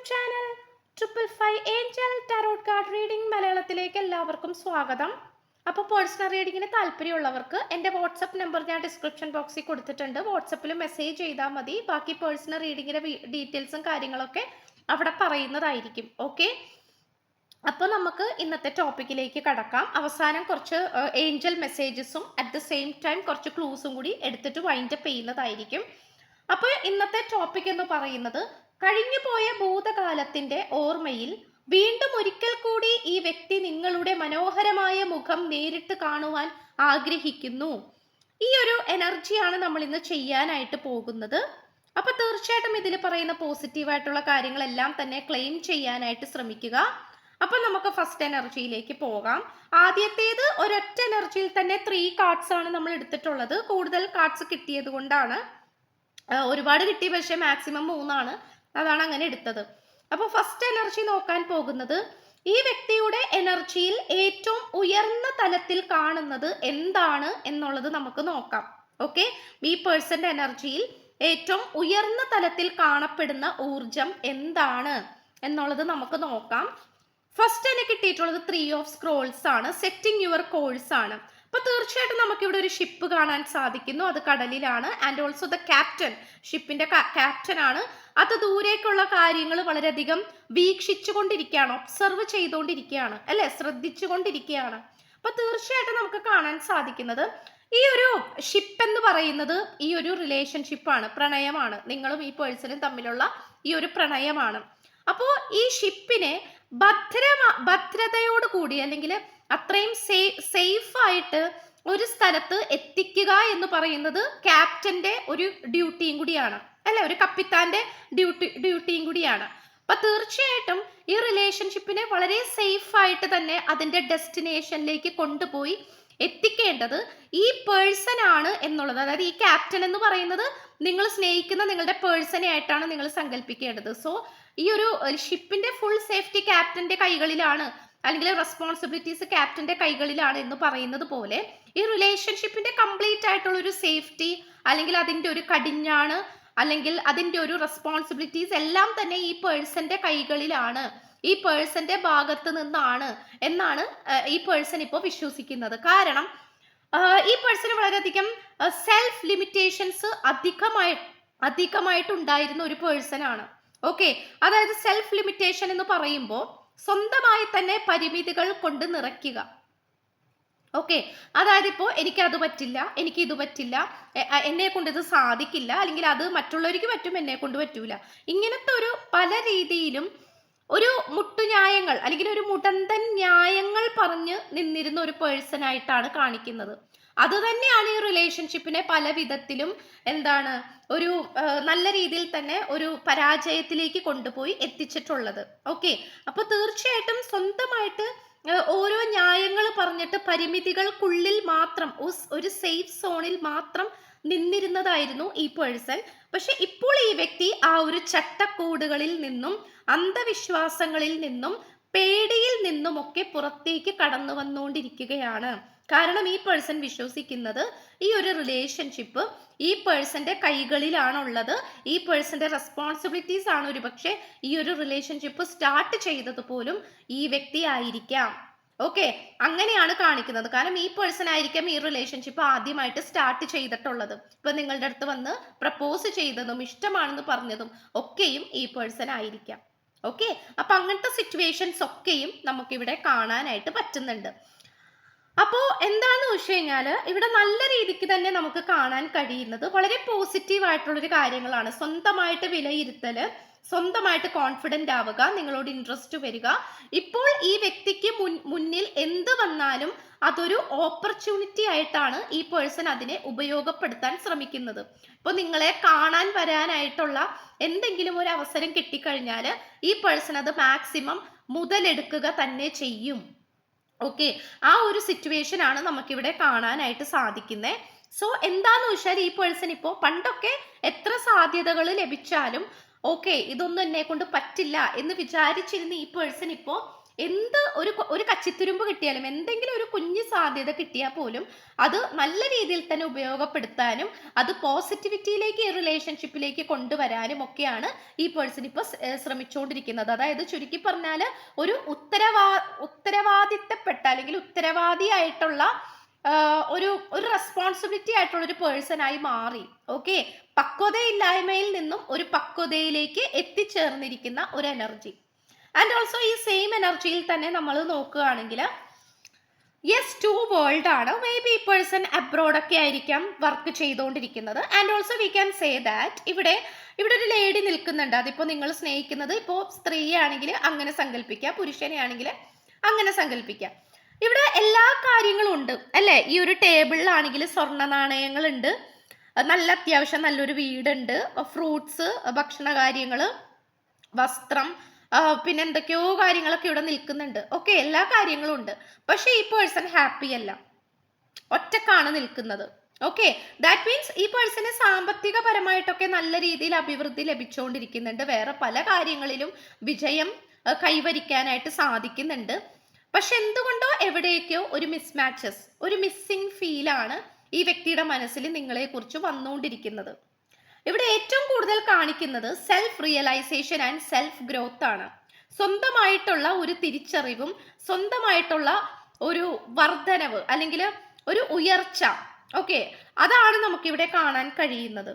YouTube channel triple five angel tarot card reading മലയാളത്തിലേക്ക് എല്ലാവർക്കും സ്വാഗതം. അപ്പോൾ പേഴ്സണൽ റീഡിങ്ങിന് താല്പര്യമുള്ളവർക്ക് എന്റെ വാട്സപ്പ് നമ്പർ ഞാൻ ഡിസ്ക്രിപ്ഷൻ ബോക്സിൽ കൊടുത്തിട്ടുണ്ട്. വാട്സപ്പിൽ മെസ്സേജ് ചെയ്താൽ മതി. ബാക്കി പേഴ്സണൽ റീഡിങ്ങിന്റെ ഡീറ്റെയിൽസും കാര്യങ്ങളൊക്കെ അവിടെ പറയുന്നതായിരിക്കും. ഓക്കെ അപ്പോൾ നമുക്ക് ഇന്നത്തെ ടോപ്പിക്കിലേക്ക് കടക്കാം. അവസാനം കുറച്ച് ഏഞ്ചൽ മെസ്സേജസും അറ്റ് ദ സെയിം ടൈം കുറച്ച് ക്ലൂസും കൂടി എടുത്തിട്ട് വൈൻഡപ്പ് ചെയ്യുന്നതായിരിക്കും. അപ്പോൾ ഇന്നത്തെ ടോപ്പിക് എന്ന് പറയുന്നത് കഴിഞ്ഞുപോയ ഭൂതകാലത്തിന്റെ ഓർമ്മയിൽ വീണ്ടും ഒരിക്കൽ കൂടി ഈ വ്യക്തി നിങ്ങളുടെ മനോഹരമായ മുഖം നേരിട്ട് കാണുവാൻ ആഗ്രഹിക്കുന്നു. ഈ ഒരു എനർജിയാണ് നമ്മൾ ഇന്ന് ചെയ്യാനായിട്ട് പോകുന്നത്. അപ്പൊ തീർച്ചയായിട്ടും ഇതിൽ പറയുന്ന പോസിറ്റീവായിട്ടുള്ള കാര്യങ്ങളെല്ലാം തന്നെ ക്ലെയിം ചെയ്യാനായിട്ട് ശ്രമിക്കുക. അപ്പൊ നമുക്ക് ഫസ്റ്റ് എനർജിയിലേക്ക് പോകാം. ആദ്യത്തേത് ഒരൊറ്റ എനർജിയിൽ തന്നെ ത്രീ കാർഡ്സ് ആണ് നമ്മൾ എടുത്തിട്ടുള്ളത്. കൂടുതൽ കാർഡ്സ് കിട്ടിയത് കൊണ്ടാണ്. ഒരുപാട് കിട്ടി പക്ഷേ മാക്സിമം മൂന്നാണ്. അതാണ് അങ്ങനെ എടുത്തത്. അപ്പോൾ ഫസ്റ്റ് എനർജി നോക്കാൻ പോകുന്നത് ഈ വ്യക്തിയുടെ എനർജിയിൽ ഏറ്റവും ഉയർന്ന തലത്തിൽ കാണുന്നത് എന്താണ് എന്നുള്ളത് നമുക്ക് നോക്കാം. ഓക്കെ ഈ പേഴ്സന്റെ എനർജിയിൽ ഏറ്റവും ഉയർന്ന തലത്തിൽ കാണപ്പെടുന്ന ഊർജം എന്താണ് എന്നുള്ളത് നമുക്ക് നോക്കാം. ഫസ്റ്റ് എനിക്ക് കിട്ടിയിട്ടുള്ളത് ത്രീ ഓഫ് സ്ക്രോൾസ് ആണ്. സെറ്റിംഗ് യുവർ കോഴ്സ് ആണ്. അപ്പൊ തീർച്ചയായിട്ടും നമുക്ക് ഇവിടെ ഒരു ഷിപ്പ് കാണാൻ സാധിക്കുന്നു. അത് കടലിലാണ്. ആൻഡ് ഓൾസോ ദ ക്യാപ്റ്റൻ ഷിപ്പിന്റെ ക്യാപ്റ്റൻ ആണ്. അത് ദൂരേക്കുള്ള കാര്യങ്ങൾ വളരെയധികം വീക്ഷിച്ചുകൊണ്ടിരിക്കുകയാണ്. ഒബ്സർവ് ചെയ്തുകൊണ്ടിരിക്കുകയാണ്. അല്ലെ? ശ്രദ്ധിച്ചുകൊണ്ടിരിക്കുകയാണ്. അപ്പൊ തീർച്ചയായിട്ടും നമുക്ക് കാണാൻ സാധിക്കുന്നത് ഈ ഒരു ഷിപ്പ് എന്ന് പറയുന്നത് ഈ ഒരു റിലേഷൻഷിപ്പാണ് പ്രണയമാണ്. നിങ്ങളും ഈ പേഴ്സണും തമ്മിലുള്ള ഈ ഒരു പ്രണയമാണ്. അപ്പോൾ ഈ ഷിപ്പിനെ ഭദ്രമാ ഭദ്രതയോട് കൂടി അല്ലെങ്കിൽ അത്രയും സേഫ് ആയിട്ട് ഒരു സ്ഥലത്ത് എത്തിക്കുക എന്ന് പറയുന്നത് ക്യാപ്റ്റന്റെ ഒരു ഡ്യൂട്ടിയും കൂടിയാണ്. അല്ലെ? ഒരു കപ്പിത്താന്റെ ഡ്യൂട്ടി ഡ്യൂട്ടിയും കൂടിയാണ്. അപ്പൊ തീർച്ചയായിട്ടും ഈ റിലേഷൻഷിപ്പിനെ വളരെ സേഫ് ആയിട്ട് തന്നെ അതിന്റെ ഡെസ്റ്റിനേഷനിലേക്ക് കൊണ്ടുപോയി എത്തിക്കേണ്ടത് ഈ പേഴ്സൺ ആണ് എന്നുള്ളത്. അതായത് ഈ ക്യാപ്റ്റൻ എന്ന് പറയുന്നത് നിങ്ങൾ സ്നേഹിക്കുന്ന നിങ്ങളുടെ പേഴ്സണെ ആയിട്ടാണ് നിങ്ങൾ സങ്കല്പിക്കേണ്ടത് സോ ഈ ഒരു ഷിപ്പിന്റെ ഫുൾ സേഫ്റ്റി ക്യാപ്റ്റന്റെ കൈകളിലാണ് അല്ലെങ്കിൽ റെസ്പോൺസിബിലിറ്റീസ് ക്യാപ്റ്റന്റെ കൈകളിലാണ് എന്ന് പറയുന്നത് പോലെ ഈ റിലേഷൻഷിപ്പിന്റെ കംപ്ലീറ്റ് ആയിട്ടുള്ള ഒരു സേഫ്റ്റി അല്ലെങ്കിൽ അതിന്റെ ഒരു കടിഞ്ഞാണ് അല്ലെങ്കിൽ അതിന്റെ ഒരു റെസ്പോൺസിബിലിറ്റീസ് എല്ലാം തന്നെ ഈ പേഴ്സന്റെ കൈകളിലാണ് ഈ പേഴ്സന്റെ ഭാഗത്ത് നിന്നാണ് എന്നാണ് ഈ പേഴ്സൺ ഇപ്പോൾ വിശ്വസിക്കുന്നത്. കാരണം ഈ പേഴ്സൺ വളരെയധികം സെൽഫ് ലിമിറ്റേഷൻസ് അധികമായി അധികമായിട്ടുണ്ടായിരുന്ന ഒരു പേഴ്സൺ ആണ്. ഓക്കെ അതായത് സെൽഫ് ലിമിറ്റേഷൻ എന്ന് പറയുമ്പോൾ സ്വന്തമായി തന്നെ പരിമിതികൾ കൊണ്ട് നിറയ്ക്കുക. ഓക്കെ അതായത് ഇപ്പോൾ എനിക്ക് അത് പറ്റില്ല എനിക്ക് ഇത് പറ്റില്ല എന്നെ കൊണ്ട് ഇത് സാധിക്കില്ല അല്ലെങ്കിൽ അത് മറ്റുള്ളവർക്ക് പറ്റും എന്നെ കൊണ്ട് പറ്റൂല. ഇങ്ങനത്തെ ഒരു പല രീതിയിലും ഒരു മുട്ടുന്യായങ്ങൾ അല്ലെങ്കിൽ ഒരു മുടന്തൻ ന്യായങ്ങൾ പറഞ്ഞ് നിന്നിരുന്ന ഒരു പേഴ്സൺ ആയിട്ടാണ് കാണിക്കുന്നത്. അത് തന്നെയാണ് ഈ റിലേഷൻഷിപ്പിനെ പല വിധത്തിലും എന്താണ് ഒരു നല്ല രീതിയിൽ തന്നെ ഒരു പരാജയത്തിലേക്ക് കൊണ്ടുപോയി എത്തിച്ചിട്ടുള്ളത്. ഓക്കെ? അപ്പൊ തീർച്ചയായിട്ടും സ്വന്തമായിട്ട് ഓരോ ന്യായങ്ങൾ പറഞ്ഞിട്ട് പരിമിതികൾക്കുള്ളിൽ മാത്രം ഒരു സേഫ് സോണിൽ മാത്രം നിന്നിരുന്നതായിരുന്നു ഈ പേഴ്സൺ. പക്ഷെ ഇപ്പോൾ ഈ വ്യക്തി ആ ഒരു ചട്ടക്കൂടുകളിൽ നിന്നും അന്ധവിശ്വാസങ്ങളിൽ നിന്നും പേടിയിൽ നിന്നുമൊക്കെ പുറത്തേക്ക് കടന്നു വന്നുകൊണ്ടിരിക്കുകയാണ് കാരണം ഈ പേഴ്സൺ വിശ്വസിക്കുന്നത് ഈ ഒരു റിലേഷൻഷിപ്പ് ഈ പേഴ്സന്റെ കൈകളിലാണുള്ളത്. ഈ പേഴ്സന്റെ റെസ്പോൺസിബിലിറ്റീസ് ആണ് ഒരു പക്ഷേ ഈ ഒരു റിലേഷൻഷിപ്പ് സ്റ്റാർട്ട് ചെയ്തത് പോലും ഈ വ്യക്തി ആയിരിക്കാം. ഓക്കെ അങ്ങനെയാണ് കാണിക്കുന്നത്. കാരണം ഈ പേഴ്സൺ ആയിരിക്കാം ഈ റിലേഷൻഷിപ്പ് ആദ്യമായിട്ട് സ്റ്റാർട്ട് ചെയ്തിട്ടുള്ളത്. ഇപ്പൊ നിങ്ങളുടെ അടുത്ത് വന്ന് പ്രപ്പോസ് ചെയ്തതും ഇഷ്ടമാണെന്ന് പറഞ്ഞതും ഒക്കെയും ഈ പേഴ്സൺ ആയിരിക്കാം. ഓക്കെ അപ്പൊ അങ്ങനത്തെ സിറ്റുവേഷൻസ് ഒക്കെയും നമുക്കിവിടെ കാണാനായിട്ട് പറ്റുന്നുണ്ട്. അപ്പോൾ എന്താന്ന് വെച്ച് കഴിഞ്ഞാൽ ഇവിടെ നല്ല രീതിക്ക് തന്നെ നമുക്ക് കാണാൻ കഴിയുന്നത് വളരെ പോസിറ്റീവ് ആയിട്ടുള്ളൊരു കാര്യങ്ങളാണ്. സ്വന്തമായിട്ട് വിലയിരുത്തൽ സ്വന്തമായിട്ട് കോൺഫിഡന്റ് ആവുക നിങ്ങളോട് ഇൻട്രസ്റ്റ് വരിക. ഇപ്പോൾ ഈ വ്യക്തിക്ക് മുൻ മുന്നിൽ എന്ത് വന്നാലും അതൊരു ഓപ്പർച്യൂണിറ്റി ആയിട്ടാണ് ഈ പേഴ്സൺ അതിനെ ഉപയോഗപ്പെടുത്താൻ ശ്രമിക്കുന്നത്. ഇപ്പോൾ നിങ്ങളെ കാണാൻ വരാനായിട്ടുള്ള എന്തെങ്കിലും ഒരു അവസരം കിട്ടിക്കഴിഞ്ഞാൽ ഈ പേഴ്സൺ അത് മാക്സിമം മുതലെടുക്കുക തന്നെ ചെയ്യും. ഓക്കെ ആ ഒരു സിറ്റുവേഷൻ ആണ് നമുക്കിവിടെ കാണാനായിട്ട് സാധിക്കുന്നത് സോ എന്താന്ന് വെച്ചാൽ ഈ പേഴ്സൺ ഇപ്പോൾ പണ്ടൊക്കെ എത്ര സാധ്യതകൾ ലഭിച്ചാലും ഓക്കെ ഇതൊന്നും എന്നെ കൊണ്ട് പറ്റില്ല എന്ന് വിചാരിച്ചിരുന്ന ഈ പേഴ്സൺ ഇപ്പോൾ എന്ത് ഒരു ഒരു കച്ചിത്തുരുമ്പ് കിട്ടിയാലും എന്തെങ്കിലും ഒരു കുഞ്ഞു സാധ്യത കിട്ടിയാൽ പോലും അത് നല്ല രീതിയിൽ തന്നെ ഉപയോഗപ്പെടുത്താനും അത് പോസിറ്റിവിറ്റിയിലേക്ക് റിലേഷൻഷിപ്പിലേക്ക് കൊണ്ടുവരാനും ഒക്കെയാണ് ഈ പേഴ്സൺ ഇപ്പോൾ ശ്രമിച്ചുകൊണ്ടിരിക്കുന്നത്. അതായത് ചുരുക്കി പറഞ്ഞാൽ ഒരു ഉത്തരവാ ഉത്തരവാദിത്തപ്പെട്ട അല്ലെങ്കിൽ ഉത്തരവാദിയായിട്ടുള്ള ഒരു ഒരു റെസ്പോൺസിബിലിറ്റി ആയിട്ടുള്ള ഒരു പേഴ്സണായി മാറി. ഓക്കെ? പക്വതയില്ലായ്മയിൽ നിന്നും ഒരു പക്വതയിലേക്ക് എത്തിച്ചേർന്നിരിക്കുന്ന ഒരു എനർജി ആൻഡ് ഓൾസോ ഈ സെയിം എനർജിയിൽ തന്നെ നമ്മൾ നോക്കുകയാണെങ്കിൽ യെസ് ടു വേൾഡ് ആണ്. മേ ബി പേഴ്സൺ അബ്രോഡൊക്കെ ആയിരിക്കാം വർക്ക് ചെയ്തുകൊണ്ടിരിക്കുന്നത്. And also we can say that ഇവിടെ ഇവിടെ ഒരു ലേഡി നിൽക്കുന്നുണ്ട്. അതിപ്പോൾ നിങ്ങൾ സ്നേഹിക്കുന്നത് ഇപ്പോൾ സ്ത്രീയാണെങ്കിൽ അങ്ങനെ സങ്കല്പിക്കുക പുരുഷനെ ആണെങ്കിൽ അങ്ങനെ സങ്കല്പിക്കുക ഇവിടെ എല്ലാ കാര്യങ്ങളും ഉണ്ട്. അല്ലേ? ഈ ഒരു ടേബിളിലാണെങ്കിൽ സ്വർണ നാണയങ്ങളുണ്ട്. നല്ല അത്യാവശ്യം നല്ലൊരു വീടുണ്ട്. ഫ്രൂട്ട്സ് ഭക്ഷണ കാര്യങ്ങൾ വസ്ത്രം പിന്നെ എന്തൊക്കെയോ കാര്യങ്ങളൊക്കെ ഇവിടെ നിൽക്കുന്നുണ്ട്. ഓക്കെ എല്ലാ കാര്യങ്ങളും ഉണ്ട്. പക്ഷേ ഈ പേഴ്സൺ ഹാപ്പി അല്ല. ഒറ്റക്കാണ് നിൽക്കുന്നത്. ഓക്കെ ദാറ്റ് മീൻസ് ഈ പേഴ്സണ് സാമ്പത്തികപരമായിട്ടൊക്കെ നല്ല രീതിയിൽ അഭിവൃദ്ധി ലഭിച്ചുകൊണ്ടിരിക്കുന്നുണ്ട് വേറെ പല കാര്യങ്ങളിലും വിജയം കൈവരിക്കാനായിട്ട് സാധിക്കുന്നുണ്ട്. പക്ഷെ എന്തുകൊണ്ടോ എവിടേക്കോ ഒരു മിസ്മാച്ചസ് ഒരു മിസ്സിംഗ് ഫീലാണ് ഈ വ്യക്തിയുടെ മനസ്സിൽ നിങ്ങളെക്കുറിച്ച് വന്നുകൊണ്ടിരിക്കുന്നത്. ഇവിടെ ഏറ്റവും കൂടുതൽ കാണിക്കുന്നത് self realisation and self growth ആണ്. സ്വന്തമായിട്ടുള്ള ഒരു തിരിച്ചറിവും സ്വന്തമായിട്ടുള്ള ഒരു വർധനവ് അല്ലെങ്കിൽ ഒരു ഉയർച്ച. ഓക്കെ അതാണ് നമുക്കിവിടെ കാണാൻ കഴിയുന്നത്.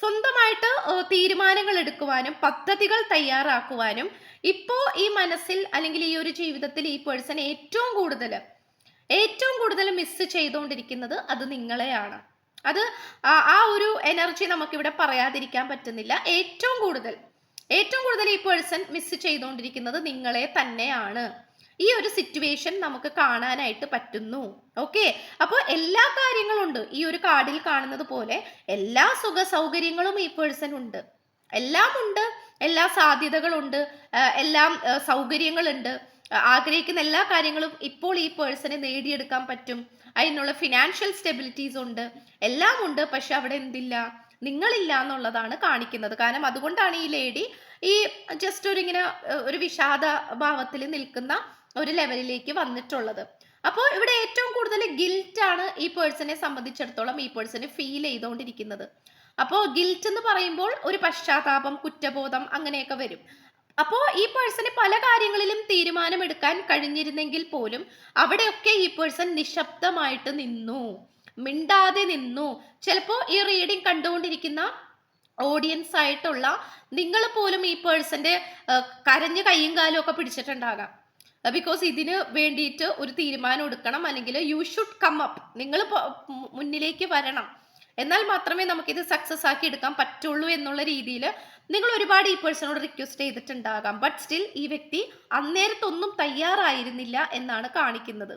സ്വന്തമായിട്ട് തീരുമാനങ്ങൾ എടുക്കുവാനും പദ്ധതികൾ തയ്യാറാക്കുവാനും ഇപ്പോൾ ഈ മനസ്സിൽ അല്ലെങ്കിൽ ഈ ഒരു ജീവിതത്തിൽ ഈ പേഴ്സൺ ഏറ്റവും കൂടുതൽ ഏറ്റവും കൂടുതൽ മിസ് ചെയ്തുകൊണ്ടിരിക്കുന്നത് അത് നിങ്ങളെയാണ്. അത് ആ ഒരു എനർജി നമുക്കിവിടെ പറയാതിരിക്കാൻ പറ്റുന്നില്ല. ഏറ്റവും കൂടുതൽ ഏറ്റവും കൂടുതൽ ഈ പേഴ്സൺ മിസ് ചെയ്തുകൊണ്ടിരിക്കുന്നത് നിങ്ങളെ തന്നെയാണ്. ഈ ഒരു സിറ്റുവേഷൻ നമുക്ക് കാണാനായിട്ട് പറ്റുന്നു. ഓക്കെ അപ്പോൾ എല്ലാ കാര്യങ്ങളും ഉണ്ട് ഈ ഒരു കാർഡിൽ കാണുന്നത് പോലെ എല്ലാ സുഖ സൗകര്യങ്ങളും ഈ പേഴ്സൺ ഉണ്ട്. എല്ലാം ഉണ്ട് എല്ലാ സാധ്യതകളുണ്ട്. എല്ലാം സൗകര്യങ്ങളുണ്ട്. ആഗ്രഹിക്കുന്ന എല്ലാ കാര്യങ്ങളും ഇപ്പോൾ ഈ പേഴ്സണെ നേടിയെടുക്കാൻ പറ്റും. അതിനുള്ള ഫിനാൻഷ്യൽ സ്റ്റെബിലിറ്റീസ് ഉണ്ട്. എല്ലാം ഉണ്ട് പക്ഷെ അവിടെ എന്തില്ല? നിങ്ങളില്ല എന്നുള്ളതാണ് കാണിക്കുന്നത്. കാരണം അതുകൊണ്ടാണ് ഈ ലേഡി ഈ ജസ്റ്റ് ഒരു ഇങ്ങനെ ഒരു വിഷാദ ഭാവത്തിൽ നിൽക്കുന്ന ഒരു ലെവലിലേക്ക് വന്നിട്ടുള്ളത്. അപ്പോൾ ഇവിടെ ഏറ്റവും കൂടുതൽ ഗിൽറ്റ് ആണ് ഈ പേഴ്സണെ സംബന്ധിച്ചിടത്തോളം ഈ പേഴ്സണ് ഫീൽ ചെയ്തുകൊണ്ടിരിക്കുന്നത്. അപ്പോൾ ഗിൽറ്റ് എന്ന് പറയുമ്പോൾ ഒരു പശ്ചാത്താപം കുറ്റബോധം അങ്ങനെയൊക്കെ വരും. അപ്പോൾ ഈ പേഴ്സണ് പല കാര്യങ്ങളിലും തീരുമാനമെടുക്കാൻ കഴിഞ്ഞിരുന്നെങ്കിൽ പോലും അവിടെയൊക്കെ ഈ പേഴ്സൺ നിശബ്ദമായിട്ട് നിന്നു മിണ്ടാതെ നിന്നു. ചിലപ്പോ ഈ റീഡിംഗ് കണ്ടുകൊണ്ടിരിക്കുന്ന ഓഡിയൻസ് ആയിട്ടുള്ള നിങ്ങൾ പോലും ഈ പേഴ്സന്റെ കരഞ്ഞ് കൈയും കാലും ഒക്കെ പിടിച്ചിട്ടുണ്ടാകാം. ബിക്കോസ് ഇതിന് വേണ്ടിയിട്ട് ഒരു തീരുമാനം എടുക്കണം. അല്ലെങ്കിൽ യു ഷുഡ് കം അപ്പ് നിങ്ങൾ മുന്നിലേക്ക് വരണം. എന്നാൽ മാത്രമേ നമുക്കിത് സക്സസ് ആക്കി എടുക്കാൻ പറ്റുള്ളൂ എന്നുള്ള രീതിയിൽ നിങ്ങൾ ഒരുപാട് ഈ പേഴ്സണോട് റിക്വസ്റ്റ് ചെയ്തിട്ടുണ്ടാകാം. ബട്ട് സ്റ്റിൽ ഈ വ്യക്തി അന്നേരത്തൊന്നും തയ്യാറായിരുന്നില്ല എന്നാണ് കാണിക്കുന്നത്.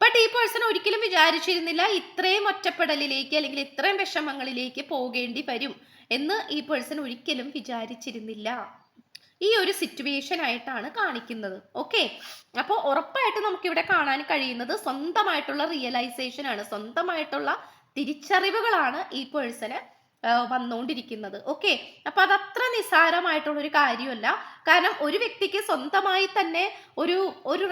ബട്ട് ഈ പേഴ്സൺ ഒരിക്കലും വിചാരിച്ചിരുന്നില്ല ഇത്രയും ഒറ്റപ്പെടലിലേക്ക് അല്ലെങ്കിൽ ഇത്രയും വിഷമങ്ങളിലേക്ക് പോകേണ്ടി വരും എന്ന് ഈ പേഴ്സൺ ഒരിക്കലും വിചാരിച്ചിരുന്നില്ല. ഈ ഒരു സിറ്റുവേഷൻ ആയിട്ടാണ് കാണിക്കുന്നത്. ഓക്കെ അപ്പോൾ ഉറപ്പായിട്ട് നമുക്കിവിടെ കാണാൻ കഴിയുന്നത് സ്വന്തമായിട്ടുള്ള റിയലൈസേഷൻ ആണ്. സ്വന്തമായിട്ടുള്ള തിരിച്ചറിവുകളാണ് ഈ പേഴ്സണ് വന്നുകൊണ്ടിരിക്കുന്നത് ഓക്കെ അപ്പൊ അത് അത്ര നിസ്സാരമായിട്ടുള്ള ഒരു കാര്യമല്ല. കാരണം ഒരു വ്യക്തിക്ക് സ്വന്തമായി തന്നെ ഒരു ഒരു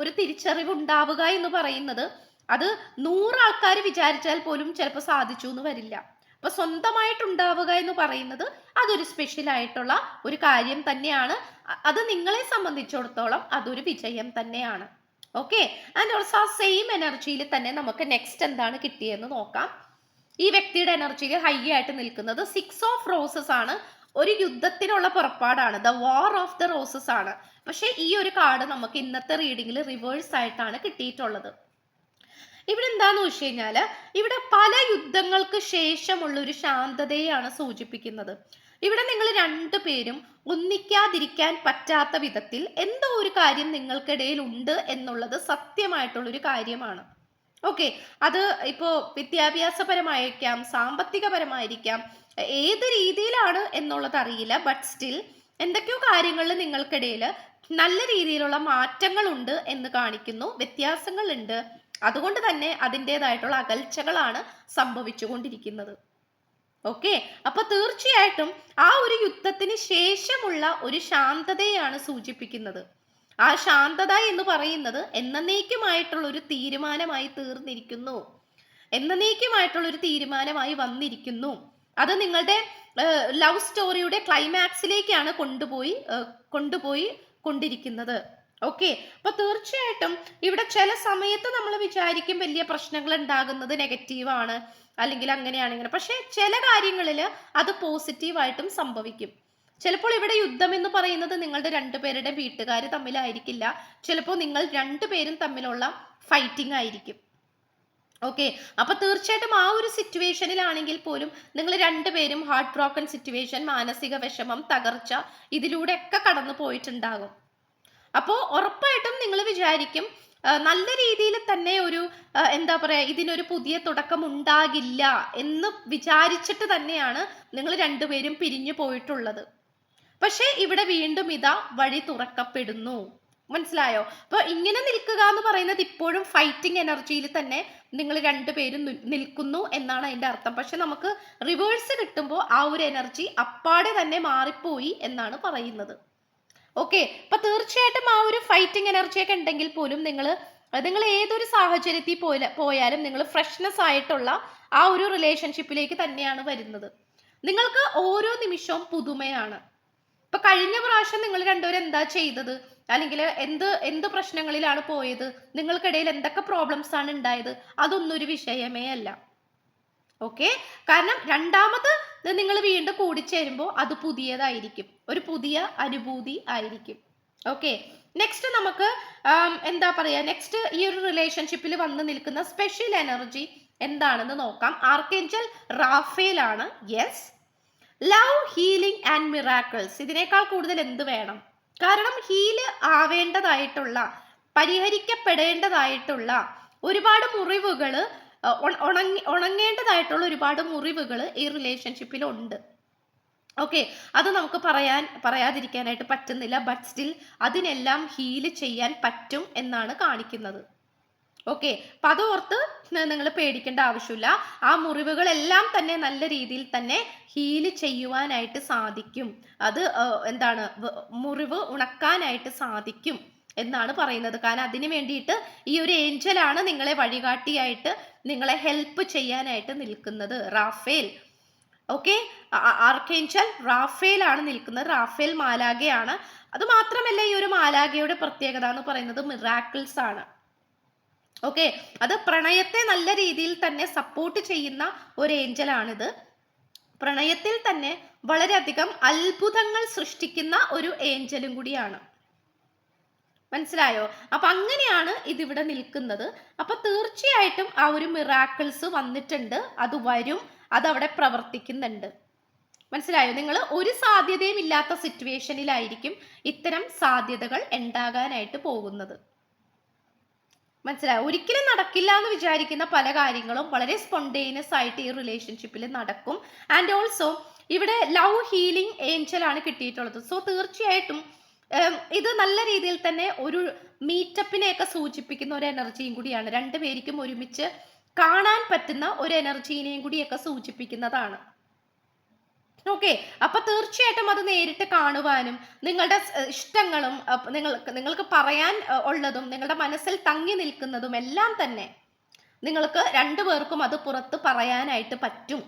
ഒരു തിരിച്ചറിവ് ഉണ്ടാവുക എന്ന് പറയുന്നത് അത് നൂറ് ആൾക്കാർ വിചാരിച്ചാൽ പോലും ചിലപ്പോൾ സാധിച്ചു എന്ന് വരില്ല. അപ്പൊ സ്വന്തമായിട്ടുണ്ടാവുക എന്ന് പറയുന്നത് അതൊരു സ്പെഷ്യൽ ആയിട്ടുള്ള ഒരു കാര്യം തന്നെയാണ്. അത് നിങ്ങളെ സംബന്ധിച്ചിടത്തോളം അതൊരു വിജയം തന്നെയാണ്. ഓക്കെ ആൻഡ് ഓൾസോ ആ സെയിം എനർജിയിൽ തന്നെ നമുക്ക് നെക്സ്റ്റ് എന്താണ് കിട്ടിയെന്ന് നോക്കാം. ഈ വ്യക്തിയുടെ എനർജിയിൽ ഹൈ ആയിട്ട് നിൽക്കുന്നത് സിക്സ് ഓഫ് റോസസ് ആണ്. ഒരു യുദ്ധത്തിനുള്ള പുറപ്പാടാണ്. The war of the roses ആണ്. പക്ഷേ ഈ ഒരു കാർഡ് നമുക്ക് ഇന്നത്തെ റീഡിങ്ങിൽ റിവേഴ്സ് ആയിട്ടാണ് കിട്ടിയിട്ടുള്ളത്. ഇവിടെ എന്താന്ന് വെച്ച് കഴിഞ്ഞാൽ ഇവിടെ പല യുദ്ധങ്ങൾക്ക് ശേഷമുള്ള ഒരു ശാന്തതയാണ് സൂചിപ്പിക്കുന്നത്. ഇവിടെ നിങ്ങൾ രണ്ടു പേരും ഒന്നിക്കാതിരിക്കാൻ പറ്റാത്ത വിധത്തിൽ എന്തോ ഒരു കാര്യം നിങ്ങൾക്കിടയിൽ ഉണ്ട് എന്നുള്ളത് സത്യമായിട്ടുള്ള ഒരു കാര്യമാണ്. ഓക്കെ അത് ഇപ്പോൾ വിദ്യാഭ്യാസപരമായിരിക്കാം സാമ്പത്തികപരമായിരിക്കാം ഏത് രീതിയിലാണ് എന്നുള്ളത് അറിയില്ല ബട്ട് സ്റ്റിൽ എന്തൊക്കെയോ കാര്യങ്ങളിൽ നിങ്ങൾക്കിടയിൽ നല്ല രീതിയിലുള്ള മാറ്റങ്ങളുണ്ട് എന്ന് കാണിക്കുന്നു വ്യത്യാസങ്ങളുണ്ട്. അതുകൊണ്ട് തന്നെ അതിന്റെതായിട്ടുള്ള അകൽച്ചകളാണ് സംഭവിച്ചുകൊണ്ടിരിക്കുന്നത്. ഓക്കെ അപ്പൊ തീർച്ചയായിട്ടും ആ ഒരു യുദ്ധത്തിന് ശേഷമുള്ള ഒരു ശാന്തതയാണ് സൂചിപ്പിക്കുന്നത്. ആ ശാന്തത എന്ന് പറയുന്നത് എന്നേക്കുമായിട്ടുള്ള ഒരു തീരുമാനമായി തീർന്നിരിക്കുന്നു. എന്നേക്കുമായിട്ടുള്ള ഒരു തീരുമാനമായി വന്നിരിക്കുന്നു. അത് നിങ്ങളുടെ ലവ് സ്റ്റോറിയുടെ ക്ലൈമാക്സിലേക്കാണ് കൊണ്ടുപോയി കൊണ്ടുപോയി കൊണ്ടിരിക്കുന്നത്. ഓക്കെ. അപ്പൊ തീർച്ചയായിട്ടും ഇവിടെ ചില സമയത്ത് നമ്മൾ വിചാരിക്കും വലിയ പ്രശ്നങ്ങൾ ഉണ്ടാകുന്നത് നെഗറ്റീവാണ് അല്ലെങ്കിൽ അങ്ങനെയാണ് ഇങ്ങനെ പക്ഷെ ചില കാര്യങ്ങളിൽ അത് പോസിറ്റീവായിട്ടും സംഭവിക്കും. ചിലപ്പോൾ ഇവിടെ യുദ്ധം എന്ന് പറയുന്നത് നിങ്ങളുടെ രണ്ടുപേരുടെ വീട്ടുകാർ തമ്മിലായിരിക്കില്ല. ചിലപ്പോൾ നിങ്ങൾ രണ്ടുപേരും തമ്മിലുള്ള ഫൈറ്റിംഗ് ആയിരിക്കും. ഓക്കെ അപ്പൊ തീർച്ചയായിട്ടും ആ ഒരു സിറ്റുവേഷനിലാണെങ്കിൽ പോലും നിങ്ങൾ രണ്ടുപേരും ഹാർട്ട് ബ്രോക്കൺ സിറ്റുവേഷൻ മാനസിക വിഷമം തകർച്ച ഇതിലൂടെ ഒക്കെ കടന്നു പോയിട്ടുണ്ടാകും. അപ്പോൾ ഉറപ്പായിട്ടും നിങ്ങൾ വിചാരിക്കും നല്ല രീതിയിൽ തന്നെ ഒരു എന്താ പറയാ ഇതിനൊരു പുതിയ തുടക്കം ഉണ്ടാകില്ല എന്ന് വിചാരിച്ചിട്ട് തന്നെയാണ് നിങ്ങൾ രണ്ടുപേരും പിരിഞ്ഞു പോയിട്ടുള്ളത്. പക്ഷേ ഇവിടെ വീണ്ടും ഇതാ വഴി തുറക്കപ്പെടുന്നു. മനസ്സിലായോ? അപ്പൊ ഇങ്ങനെ നിൽക്കുക എന്ന് പറയുന്നത് ഇപ്പോഴും ഫൈറ്റിംഗ് എനർജിയിൽ തന്നെ നിങ്ങൾ രണ്ടുപേരും നിൽ- നിൽക്കുന്നു എന്നാണ് അതിന്റെ അർത്ഥം. പക്ഷെ നമുക്ക് റിവേഴ്സ് കിട്ടുമ്പോൾ ആ ഒരു എനർജി അപ്പാടെ തന്നെ മാറിപ്പോയി എന്നാണ് പറയുന്നത്. ഓക്കെ അപ്പൊ തീർച്ചയായിട്ടും ആ ഒരു ഫൈറ്റിംഗ് എനർജിയൊക്കെ ഉണ്ടെങ്കിൽ പോലും നിങ്ങൾ നിങ്ങൾ ഏതൊരു സാഹചര്യത്തിൽ പോയാലും നിങ്ങൾ ഫ്രഷ്നെസ് ആയിട്ടുള്ള ആ ഒരു റിലേഷൻഷിപ്പിലേക്ക് തന്നെയാണ് വരുന്നത്. നിങ്ങൾക്ക് ഓരോ നിമിഷവും പുതുമയാണ്. ഇപ്പൊ കഴിഞ്ഞ പ്രാവശ്യം നിങ്ങൾ രണ്ടുപേരും എന്താ ചെയ്തത്? അല്ലെങ്കിൽ എന്ത് എന്ത് പ്രശ്നങ്ങളിലാണ് പോയത്? നിങ്ങൾക്കിടയിൽ എന്തൊക്കെ പ്രോബ്ലംസ് ആണ് ഉണ്ടായത്? അതൊന്നും ഒരു വിഷയമേ അല്ല. ഓക്കെ കാരണം രണ്ടാമത് നിങ്ങൾ വീണ്ടും കൂടിച്ചേരുമ്പോൾ അത് പുതിയതായിരിക്കും. ഒരു പുതിയ അനുഭൂതി ആയിരിക്കും. ഓക്കെ നെക്സ്റ്റ് നമുക്ക് എന്താ പറയാ? നെക്സ്റ്റ് ഈ ഒരു റിലേഷൻഷിപ്പിൽ വന്ന് നിൽക്കുന്ന സ്പെഷ്യൽ എനർജി എന്താണെന്ന് നോക്കാം. ആർക്കേഞ്ചൽ റാഫേൽ ആണ് yes love healing and miracles ഇതിനേക്കാൾ കൂടുതൽ എന്ത് വേണം? കാരണം ഹീൽ ആവേണ്ടതായിട്ടുള്ള പരിഹരിക്കപ്പെടേണ്ടതായിട്ടുള്ള ഒരുപാട് മുറിവുകൾ ഉണങ്ങി ഉണങ്ങേണ്ടതായിട്ടുള്ള ഒരുപാട് മുറിവുകൾ ഈ റിലേഷൻഷിപ്പിൽ ഉണ്ട്. ഓക്കെ അത് നമുക്ക് പറയാൻ പറയാതിരിക്കാനായിട്ട് പറ്റുന്നില്ല ബട്ട് സ്റ്റിൽ അതിനെല്ലാം ഹീൽ ചെയ്യാൻ പറ്റും എന്നാണ് കാണിക്കുന്നത്. ഓക്കെ അപ്പൊ അതോർത്ത് നിങ്ങൾ പേടിക്കേണ്ട ആവശ്യമില്ല. ആ മുറിവുകളെല്ലാം തന്നെ നല്ല രീതിയിൽ തന്നെ ഹീൽ ചെയ്യുവാനായിട്ട് സാധിക്കും. അത് എന്താണ് മുറിവ് ഉണക്കാനായിട്ട് സാധിക്കും എന്നാണ് പറയുന്നത്. കാരണം അതിന് വേണ്ടിയിട്ട് ഈ ഒരു ഏഞ്ചലാണ് നിങ്ങളെ വഴികാട്ടിയായിട്ട് നിങ്ങളെ ഹെൽപ്പ് ചെയ്യാനായിട്ട് നിൽക്കുന്നത്. റാഫേൽ. ഓക്കെ ആർക്കേഞ്ചൽ റാഫേൽ ആണ് നിൽക്കുന്നത്. റാഫേൽ മാലാഗയാണ് അത് മാത്രമല്ല ഈ ഒരു മാലാഗയുടെ പ്രത്യേകത എന്ന് പറയുന്നത് മിറാക്കിൾസ് ആണ് ഓക്കെ അത് പ്രണയത്തെ നല്ല രീതിയിൽ തന്നെ സപ്പോർട്ട് ചെയ്യുന്ന ഒരു ഏഞ്ചലാണിത് പ്രണയത്തിൽ തന്നെ വളരെയധികം അത്ഭുതങ്ങൾ സൃഷ്ടിക്കുന്ന ഒരു ഏഞ്ചലും കൂടിയാണ്. മനസ്സിലായോ? അപ്പൊ അങ്ങനെയാണ് ഇതിവിടെ നിൽക്കുന്നത്. അപ്പൊ തീർച്ചയായിട്ടും ആ ഒരു മിറാക്കിൾസ് വന്നിട്ടുണ്ട്. അത് വരും. അതവിടെ പ്രവർത്തിക്കുന്നുണ്ട്. മനസ്സിലായോ? നിങ്ങൾ ഒരു സാധ്യതയും ഇല്ലാത്ത സിറ്റുവേഷനിലായിരിക്കും ഇത്തരം സാധ്യതകൾ ഉണ്ടാകാനായിട്ട് പോകുന്നത്. മനസ്സിലായോ? ഒരിക്കലും നടക്കില്ല എന്ന് വിചാരിക്കുന്ന പല കാര്യങ്ങളും വളരെ സ്പോണ്ടേനിയസ് ആയിട്ട് ഈ റിലേഷൻഷിപ്പിൽ നടക്കും. ആൻഡ് ഓൾസോ ഇവിടെ ലവ് ഹീലിംഗ് ഏഞ്ചൽ ആണ് കിട്ടിയിട്ടുള്ളത്. സോ തീർച്ചയായിട്ടും ഇത് നല്ല രീതിയിൽ തന്നെ ഒരു മീറ്റപ്പിനെയൊക്കെ സൂചിപ്പിക്കുന്ന ഒരു എനർജിയും കൂടിയാണ്. രണ്ടുപേർക്കും ഒരുമിച്ച് കാണാൻ പറ്റുന്ന ഒരു എനർജീനെയും കൂടിയൊക്കെ സൂചിപ്പിക്കുന്നതാണ്. ഓക്കെ അപ്പൊ തീർച്ചയായിട്ടും അത് നേരിട്ട് കാണുവാനും നിങ്ങളുടെ ഇഷ്ടങ്ങളും നിങ്ങൾ നിങ്ങൾക്ക് പറയാൻ ഉള്ളതും നിങ്ങളുടെ മനസ്സിൽ തങ്ങി നിൽക്കുന്നതും എല്ലാം തന്നെ നിങ്ങൾക്ക് രണ്ടുപേർക്കും അത് പുറത്ത് പറയാനായിട്ട് പറ്റും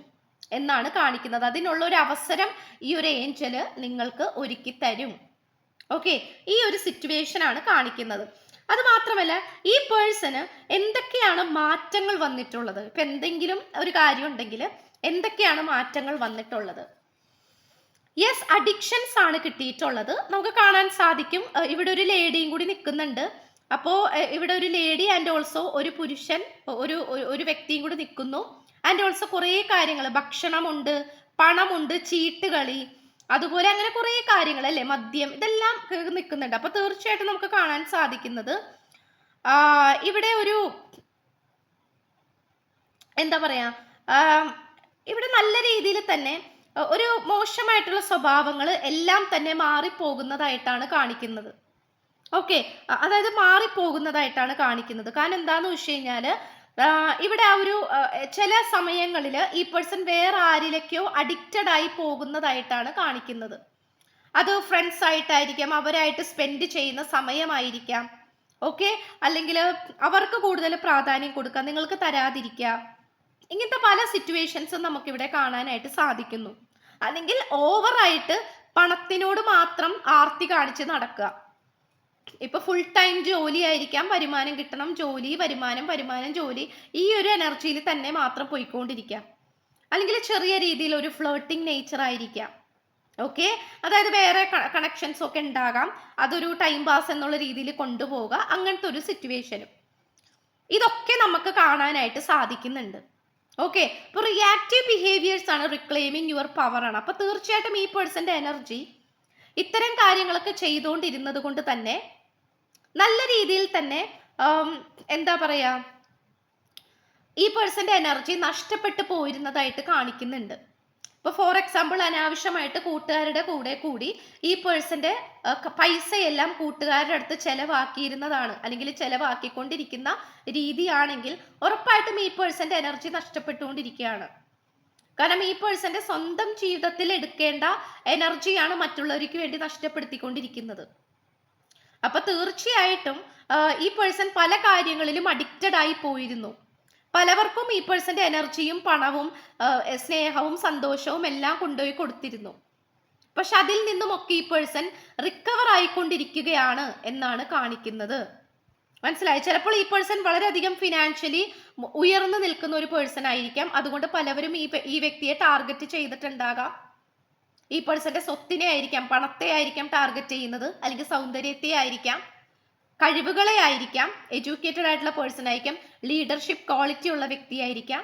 എന്നാണ് കാണിക്കുന്നത്. അതിനുള്ള ഒരു അവസരം ഈ ഒരു ഏഞ്ചൽ നിങ്ങൾക്ക് ഒരുക്കി തരും. ഓക്കെ ഈ ഒരു സിറ്റുവേഷൻ ആണ് കാണിക്കുന്നത്. അത് മാത്രമല്ല ഈ പേഴ്സണ് എന്തൊക്കെയാണ് മാറ്റങ്ങൾ വന്നിട്ടുള്ളത്? ഇപ്പൊ എന്തെങ്കിലും ഒരു കാര്യം ഉണ്ടെങ്കിൽ എന്തൊക്കെയാണ് മാറ്റങ്ങൾ വന്നിട്ടുള്ളത്? യെസ് അഡിക്ഷൻസ് ആണ് കിട്ടിയിട്ടുള്ളത്. നമുക്ക് കാണാൻ സാധിക്കും. ഇവിടെ ഒരു ലേഡിയും കൂടി നിൽക്കുന്നുണ്ട് അപ്പോൾ ഇവിടെ ഒരു ലേഡി ആൻഡ് ഓൾസോ ഒരു പുരുഷൻ ഒരു ഒരു- വ്യക്തിയും കൂടി നിൽക്കുന്നു ആൻഡ് ഓൾസോ കുറേ കാര്യങ്ങൾ. ഭക്ഷണമുണ്ട് പണമുണ്ട് ചീട്ടുകളി അതുപോലെ അങ്ങനെ കുറേ കാര്യങ്ങൾ അല്ലേ? മദ്യം ഇതെല്ലാം നിൽക്കുന്നുണ്ട് അപ്പോൾ തീർച്ചയായിട്ടും നമുക്ക് കാണാൻ സാധിക്കുന്നത്. ഇവിടെ ഒരു എന്താ പറയുക ഇവിടെ നല്ല രീതിയിൽ തന്നെ ഒരു മോശമായിട്ടുള്ള സ്വഭാവങ്ങൾ എല്ലാം തന്നെ മാറിപ്പോകുന്നതായിട്ടാണ് കാണിക്കുന്നത്. ഓക്കെ അതായത് മാറിപ്പോകുന്നതായിട്ടാണ് കാണിക്കുന്നത്. കാരണം എന്താന്ന് വെച്ച് കഴിഞ്ഞാൽ ഇവിടെ ആ ഒരു ചില സമയങ്ങളിൽ ഈ പേഴ്സൺ വേറെ ആരിലേക്കോ അഡിക്റ്റഡ് ആയി പോകുന്നതായിട്ടാണ് കാണിക്കുന്നത്. അത് ഫ്രണ്ട്സ് ആയിട്ടായിരിക്കാം അവരായിട്ട് സ്പെൻഡ് ചെയ്യുന്ന സമയമായിരിക്കാം. ഓക്കെ അല്ലെങ്കിൽ അവർക്ക് കൂടുതൽ പ്രാധാന്യം കൊടുക്കുക നിങ്ങൾക്ക് തരാതിരിക്കുക ഇങ്ങനത്തെ പല സിറ്റുവേഷൻസും നമുക്കിവിടെ കാണാനായിട്ട് സാധിക്കുന്നു. അല്ലെങ്കിൽ ഓവറായിട്ട് പണത്തിനോട് മാത്രം ആർത്തി കാണിച്ച് നടക്കുക. ഇപ്പൊ ഫുൾ ടൈം ജോലി ആയിരിക്കാം വരുമാനം കിട്ടണം ജോലി വരുമാനം വരുമാനം ജോലി ഈ ഒരു എനർജിയിൽ തന്നെ മാത്രം പോയിക്കൊണ്ടിരിക്കാം അല്ലെങ്കിൽ ചെറിയ രീതിയിൽ ഒരു ഫ്ലോട്ടിംഗ് നേച്ചർ ആയിരിക്കാം. ഓക്കെ അതായത് വേറെ കണക്ഷൻസ് ഒക്കെ ഉണ്ടാകാം. അതൊരു ടൈം പാസ് എന്നുള്ള രീതിയിൽ കൊണ്ടുപോവുക. അങ്ങനത്തെ ഒരു സിറ്റുവേഷനും ഇതൊക്കെ നമുക്ക് കാണാനായിട്ട് സാധിക്കുന്നുണ്ട്. ഓക്കെ അപ്പോൾ റിയാക്റ്റീവ് ബിഹേവിയേഴ്സ് ആണ് റിക്ലെയിമിങ് യുവർ പവർ ആണ്. അപ്പോൾ തീർച്ചയായിട്ടും ഈ പേഴ്സന്റെ എനർജി ഇത്തരം കാര്യങ്ങളൊക്കെ ചെയ്തുകൊണ്ടിരുന്നത് കൊണ്ട് തന്നെ നല്ല രീതിയിൽ തന്നെ എന്താ പറയാ ഈ പേഴ്സന്റെ എനർജി നഷ്ടപ്പെട്ടു പോയിരുന്നതായിട്ട് കാണിക്കുന്നുണ്ട്. ഇപ്പോൾ ഫോർ എക്സാമ്പിൾ അനാവശ്യമായിട്ട് കൂട്ടുകാരുടെ കൂടെ കൂടി ഈ പേഴ്സന്റെ പൈസയെല്ലാം കൂട്ടുകാരുടെ അടുത്ത് ചെലവാക്കിയിരുന്നതാണ്. അല്ലെങ്കിൽ ചെലവാക്കിക്കൊണ്ടിരിക്കുന്ന രീതിയാണെങ്കിൽ ഉറപ്പായിട്ടും ഈ പേഴ്സന്റെ എനർജി നഷ്ടപ്പെട്ടുകൊണ്ടിരിക്കുകയാണ്. കാരണം ഈ പേഴ്സന്റെ സ്വന്തം ജീവിതത്തിൽ എടുക്കേണ്ട എനർജിയാണ് മറ്റുള്ളവർക്ക് വേണ്ടി നഷ്ടപ്പെടുത്തിക്കൊണ്ടിരിക്കുന്നത്. അപ്പൊ തീർച്ചയായിട്ടും ഈ പേഴ്സൺ പല കാര്യങ്ങളിലും അഡിക്റ്റഡ് ആയി പോയിരുന്നു. പലവർക്കും ഈ പേഴ്സന്റെ എനർജിയും പണവും സ്നേഹവും സന്തോഷവും എല്ലാം കൊണ്ടുപോയി കൊടുത്തിരുന്നു. പക്ഷെ അതിൽ നിന്നുമൊക്കെ ഈ പേഴ്സൺ റിക്കവർ ആയിക്കൊണ്ടിരിക്കുകയാണ് എന്നാണ് കാണിക്കുന്നത്. മനസ്സിലായി? ചിലപ്പോൾ ഈ പേഴ്സൺ വളരെയധികം ഫിനാൻഷ്യലി ഉയർന്നു നിൽക്കുന്ന ഒരു പേഴ്സൺ ആയിരിക്കാം. അതുകൊണ്ട് പലവരും ഈ ഈ വ്യക്തിയെ ടാർഗറ്റ് ചെയ്തിട്ടുണ്ടാകാം. ഈ പേഴ്സന്റെ സ്വത്തിനെ ആയിരിക്കാം പണത്തെ ആയിരിക്കാം ടാർഗറ്റ് ചെയ്യുന്നത് അല്ലെങ്കിൽ സൗന്ദര്യത്തെ ആയിരിക്കാം. കഴിവുകളെ ആയിരിക്കാം എഡ്യൂക്കേറ്റഡ് ആയിട്ടുള്ള പേഴ്സൺ ആയിരിക്കാം ലീഡർഷിപ്പ് ക്വാളിറ്റി ഉള്ള വ്യക്തിയായിരിക്കാം.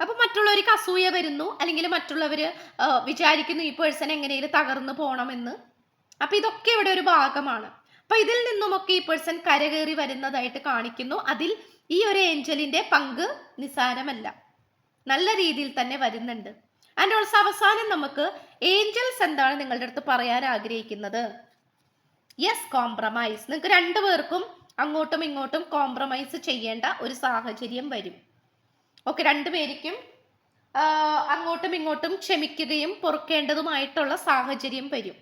അപ്പൊ മറ്റുള്ളവർക്ക് അസൂയ വരുന്നു അല്ലെങ്കിൽ മറ്റുള്ളവർ വിചാരിക്കുന്നു ഈ പേഴ്സൺ എങ്ങനെയും തകർന്നു പോകണമെന്ന് അപ്പൊ ഇതൊക്കെ ഇവിടെ ഒരു ഭാഗമാണ്. അപ്പൊ ഇതിൽ നിന്നുമൊക്കെ ഈ പേഴ്സൺ കരകയറി വരുന്നതായിട്ട് കാണിക്കുന്നു. അതിൽ ഈ ഒരു ഏഞ്ചലിന്റെ പങ്ക് നിസാരമല്ല നല്ല രീതിയിൽ തന്നെ വരുന്നുണ്ട്. ആൻഡ് ഓൾസോ അവസാനം നമുക്ക് ഏഞ്ചൽസ് എന്താണ് നിങ്ങളുടെ അടുത്ത് പറയാൻ ആഗ്രഹിക്കുന്നത്? യെസ് കോംപ്രമൈസ് നിങ്ങൾക്ക് രണ്ടുപേർക്കും അങ്ങോട്ടും ഇങ്ങോട്ടും കോംപ്രമൈസ് ചെയ്യേണ്ട ഒരു സാഹചര്യം വരും. ഓക്കെ രണ്ടുപേർക്കും അങ്ങോട്ടും ഇങ്ങോട്ടും ക്ഷമിക്കുകയും പൊറുക്കേണ്ടതുമായിട്ടുള്ള സാഹചര്യം വരും.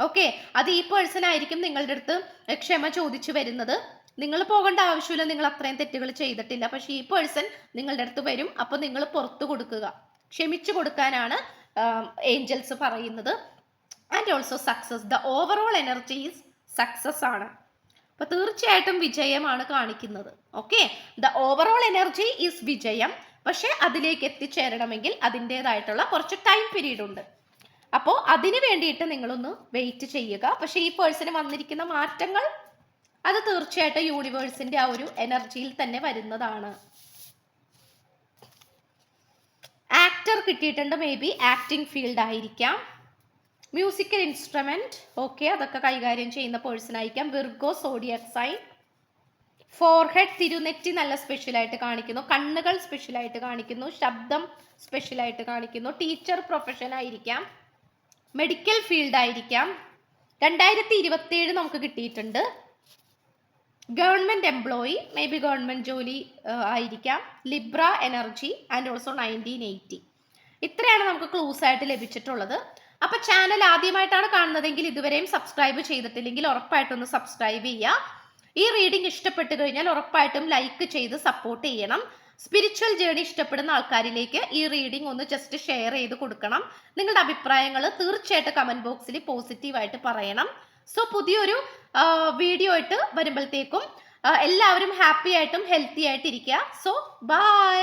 ഓക്കെ അത് ഈ പേഴ്സൺ ആയിരിക്കും നിങ്ങളുടെ അടുത്ത് ക്ഷമ ചോദിച്ചു വരുന്നത്. നിങ്ങൾ പോകേണ്ട ആവശ്യമില്ല നിങ്ങൾ അത്രയും തെറ്റുകൾ ചെയ്തിട്ടില്ല. പക്ഷെ ഈ പേഴ്സൺ നിങ്ങളുടെ അടുത്ത് വരും അപ്പോൾ നിങ്ങൾ പുറത്തു കൊടുക്കുക. ക്ഷമിച്ചു കൊടുക്കാനാണ് ഏഞ്ചൽസ് പറയുന്നത്. And also success the overall energies success ആണ്. അപ്പൊ തീർച്ചയായിട്ടും വിജയമാണ് കാണിക്കുന്നത്. Okay the overall energy is വിജയം. പക്ഷെ അതിലേക്ക് എത്തിച്ചേരണമെങ്കിൽ അതിന്റെതായിട്ടുള്ള കുറച്ച് ടൈം പീരീഡ് ഉണ്ട്. അപ്പോൾ അതിന് വേണ്ടിയിട്ട് നിങ്ങളൊന്ന് വെയിറ്റ് ചെയ്യുക. പക്ഷെ ഈ പേഴ്സന് വന്നിരിക്കുന്ന മാറ്റങ്ങൾ അത് തീർച്ചയായിട്ടും യൂണിവേഴ്സിന്റെ ആ ഒരു എനർജിയിൽ തന്നെ വരുന്നതാണ്. ആക്ടർ കിട്ടിയിട്ടുണ്ട് മേ ബി ആക്ടിംഗ് ഫീൽഡ് ആയിരിക്കാം. മ്യൂസിക്കൽ ഇൻസ്ട്രുമെന്റ് ഓക്കെ അതൊക്കെ കൈകാര്യം ചെയ്യുന്ന പേഴ്സൺ ആയിരിക്കാം. വിർഗോ സോഡിയക് സൈൻ ഫോർഹെഡ് തിരുനെറ്റി നല്ല സ്പെഷ്യലായിട്ട് കാണിക്കുന്നു. കണ്ണുകൾ സ്പെഷ്യലായിട്ട് കാണിക്കുന്നു. ശബ്ദം സ്പെഷ്യലായിട്ട് കാണിക്കുന്നു. ടീച്ചർ പ്രൊഫഷൻ ആയിരിക്കാം. മെഡിക്കൽ ഫീൽഡ് ആയിരിക്കാം. രണ്ടായിരത്തി ഇരുപത്തിയേഴ് നമുക്ക് കിട്ടിയിട്ടുണ്ട്. Government employee may be government ജോലി ആയിരിക്കാം. Libra energy and also nineteen eighty ഇത്രയാണ് നമുക്ക് ക്ലൂസ് ആയിട്ട് ലഭിച്ചിട്ടുള്ളത്. അപ്പൊ ചാനൽ ആദ്യമായിട്ടാണ് കാണുന്നതെങ്കിൽ ഇതുവരെയും സബ്സ്ക്രൈബ് ചെയ്തിട്ടില്ലെങ്കിൽ ഉറപ്പായിട്ടൊന്ന് സബ്സ്ക്രൈബ് ചെയ്യുക. ഈ റീഡിംഗ് ഇഷ്ടപ്പെട്ടു കഴിഞ്ഞാൽ ഉറപ്പായിട്ടും ലൈക്ക് ചെയ്ത് സപ്പോർട്ട് ചെയ്യണം. സ്പിരിച്വൽ ജേണി ഇഷ്ടപ്പെടുന്ന ആൾക്കാരിലേക്ക് ഈ റീഡിംഗ് ഒന്ന് ജസ്റ്റ് ഷെയർ ചെയ്ത് കൊടുക്കണം. നിങ്ങളുടെ അഭിപ്രായങ്ങൾ തീർച്ചയായിട്ടും കമന്റ് ബോക്സിൽ പോസിറ്റീവായിട്ട് പറയണം. സോ പുതിയൊരു വീഡിയോ ആയിട്ട് വരുമ്പോഴത്തേക്കും എല്ലാവരും ഹാപ്പി ആയിട്ടും ഹെൽത്തി ആയിട്ടിരിക്കുക സോ ബൈ